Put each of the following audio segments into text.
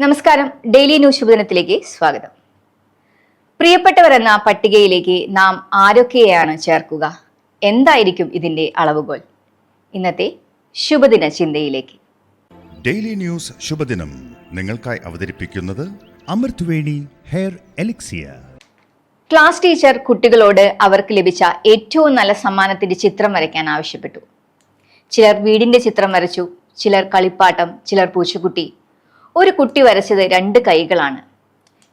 നമസ്കാരം. Daily news ശുഭദിനത്തിലേക്ക് സ്വാഗതം. പ്രിയപ്പെട്ടവർ എന്ന പട്ടികയിലേക്ക് നാം ആരൊക്കെയാണ് ചേർക്കുക? എന്തായിരിക്കും ഇതിന്റെ അളവുകോൽ? ഇന്നത്തെ ശുഭദിന ചിന്തയിലേക്ക്. ഡെയിലി ന്യൂസ് ശുഭദിനം നിങ്ങൾക്കായി അവതരിപ്പിക്കുന്നത് Amritveni hair Elixia. Class teacher കുട്ടികളോട് അവർക്ക് ലഭിച്ച ഏറ്റവും നല്ല സമ്മാനത്തിന്റെ ചിത്രം വരയ്ക്കാൻ ആവശ്യപ്പെട്ടു. ചിലർ വീടിന്റെ ചിത്രം വരച്ചു ചിലർ കളിപ്പാട്ടം ചിലർ പൂച്ചക്കുട്ടി ഒരു കുട്ടി വരച്ചത് രണ്ട് കൈകളാണ്.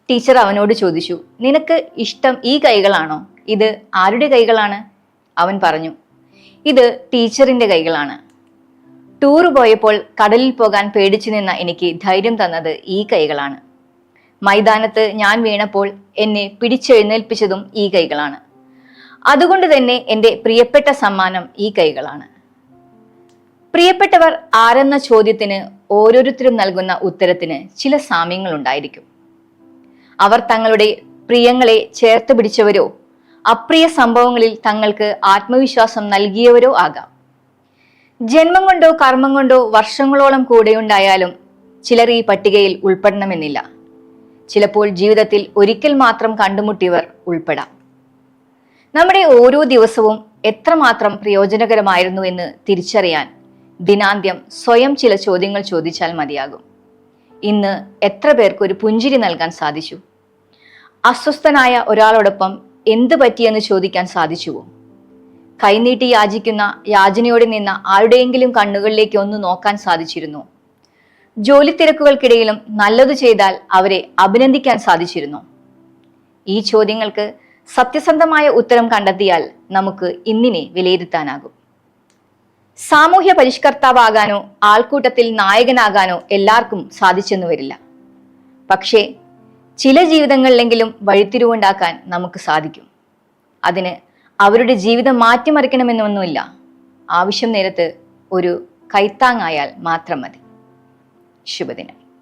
ടീച്ചർ അവനോട് ചോദിച്ചു നിനക്ക് ഇഷ്ടം ഈ കൈകളാണോ? ഇത് ആരുടെ കൈകളാണ്? അവൻ പറഞ്ഞു ഇത് ടീച്ചറിന്റെ കൈകളാണ്. ടൂർ പോയപ്പോൾ കടലിൽ പോകാൻ പേടിച്ചു നിന്ന എനിക്ക് ധൈര്യം തന്നത് ഈ കൈകളാണ്. മൈതാനത്ത് ഞാൻ വീണപ്പോൾ എന്നെ പിടിച്ചെഴുന്നേൽപ്പിച്ചതും ഈ കൈകളാണ്. അതുകൊണ്ട് തന്നെ എന്റെ പ്രിയപ്പെട്ട സമ്മാനം ഈ കൈകളാണ്. പ്രിയപ്പെട്ടവർ ആരെന്ന ചോദ്യത്തിന് ഓരോരുത്തരും നൽകുന്ന ഉത്തരത്തിന് ചില സാമ്യങ്ങൾ ഉണ്ടായിരിക്കും അവർ തങ്ങളുടെ പ്രിയങ്ങളെ ചേർത്ത് പിടിച്ചവരോ അപ്രിയ സംഭവങ്ങളിൽ തങ്ങൾക്ക് ആത്മവിശ്വാസം നൽകിയവരോ ആകാം. ജന്മം കൊണ്ടോ കർമ്മം കൊണ്ടോ വർഷങ്ങളോളം കൂടെയുണ്ടായാലും ചിലർ ഈ പട്ടികയിൽ ഉൾപ്പെടണമെന്നില്ല. ചിലപ്പോൾ ജീവിതത്തിൽ ഒരിക്കൽ മാത്രം കണ്ടുമുട്ടിയവർ ഉൾപ്പെടാം. നമ്മുടെ ഓരോ ദിവസവും എത്രമാത്രം പ്രയോജനകരമായിരുന്നു എന്ന് തിരിച്ചറിയാൻ ദിനാന്ത്യം സ്വയം ചില ചോദ്യങ്ങൾ ചോദിച്ചാൽ മതിയാകും. ഇന്ന് എത്ര പേർക്ക് ഒരു പുഞ്ചിരി നൽകാൻ സാധിച്ചു? അസ്വസ്ഥനായ ഒരാളോടൊപ്പം എന്ത് പറ്റിയെന്ന് ചോദിക്കാൻ സാധിച്ചുവോ? കൈനീട്ടി യാചിക്കുന്ന യാചനയോടെ നിന്ന ആരുടെയെങ്കിലും കണ്ണുകളിലേക്ക് ഒന്ന് നോക്കാൻ സാധിച്ചിരുന്നു? ജോലി തിരക്കുകൾക്കിടയിലും നല്ലത് ചെയ്താൽ അവരെ അഭിനന്ദിക്കാൻ സാധിച്ചിരുന്നു? ഈ ചോദ്യങ്ങൾക്ക് സത്യസന്ധമായ ഉത്തരം കണ്ടെത്തിയാൽ നമുക്ക് ഇന്നിനെ വിലയിരുത്താനാകും. സാമൂഹ്യ പരിഷ്കർത്താവാകാനോ ആൾക്കൂട്ടത്തിൽ നായകനാകാനോ എല്ലാവർക്കും സാധിച്ചെന്നു വരില്ല. പക്ഷേ ചില ജീവിതങ്ങളിലെങ്കിലും വഴിത്തിരിവുണ്ടാക്കാൻ നമുക്ക് സാധിക്കും. അതിന് അവരുടെ ജീവിതം മാറ്റിമറിക്കണമെന്നൊന്നുമില്ല. ആവശ്യം നേരത്ത് ഒരു കൈത്താങ്ങായാൽ മാത്രം മതി. ശുഭദിനം.